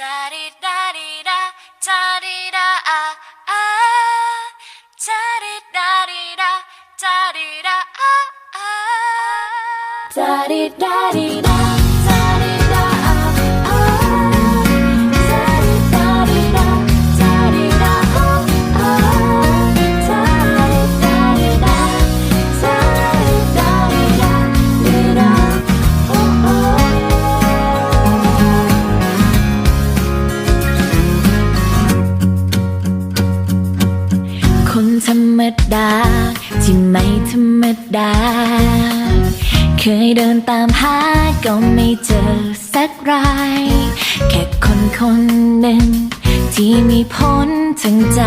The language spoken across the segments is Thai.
짜리라리라 짜리라 아아. 짜리라리라 짜리라 아아. 짜리라리라. ที่ไม่ธรรมดา เคยเดินตามหาก็ไม่เจอสักราย แค่คนคนหนึ่ง ที่มีพ้นทั้งใจ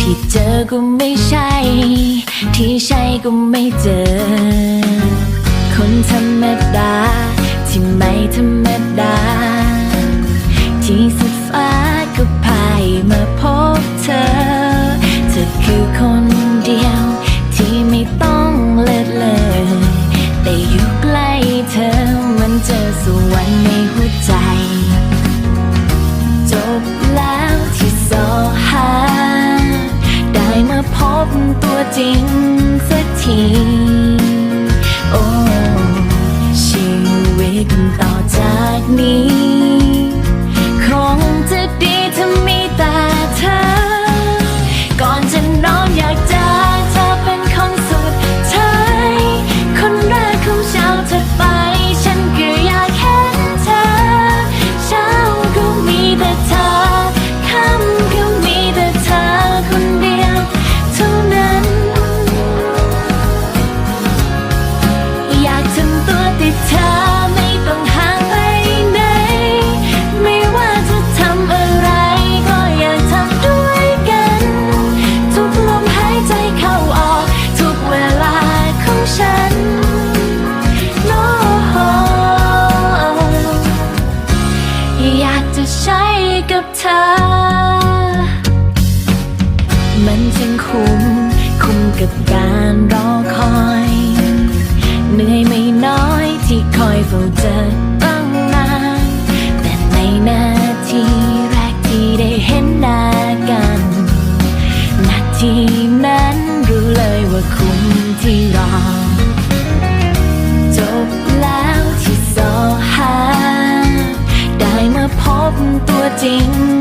ที่เจอก็ไม่ใช่ ที่ใช่ก็ไม่เจอ คนธรรมดา ที่ไม่ธรรมดา ที่สุดฟ้าก็พายมาพบเธอ เธอคือคน กับเธอ มันจึงคุ้ม คุ้มกับการรอคอย เหนื่อยไม่น้อยที่คอยเฝ้าเจอตั้งนาน แต่ในนาทีแรกที่ได้เห็นหน้ากัน นาทีนั้นรู้เลยว่าคุ้ม จริงสักที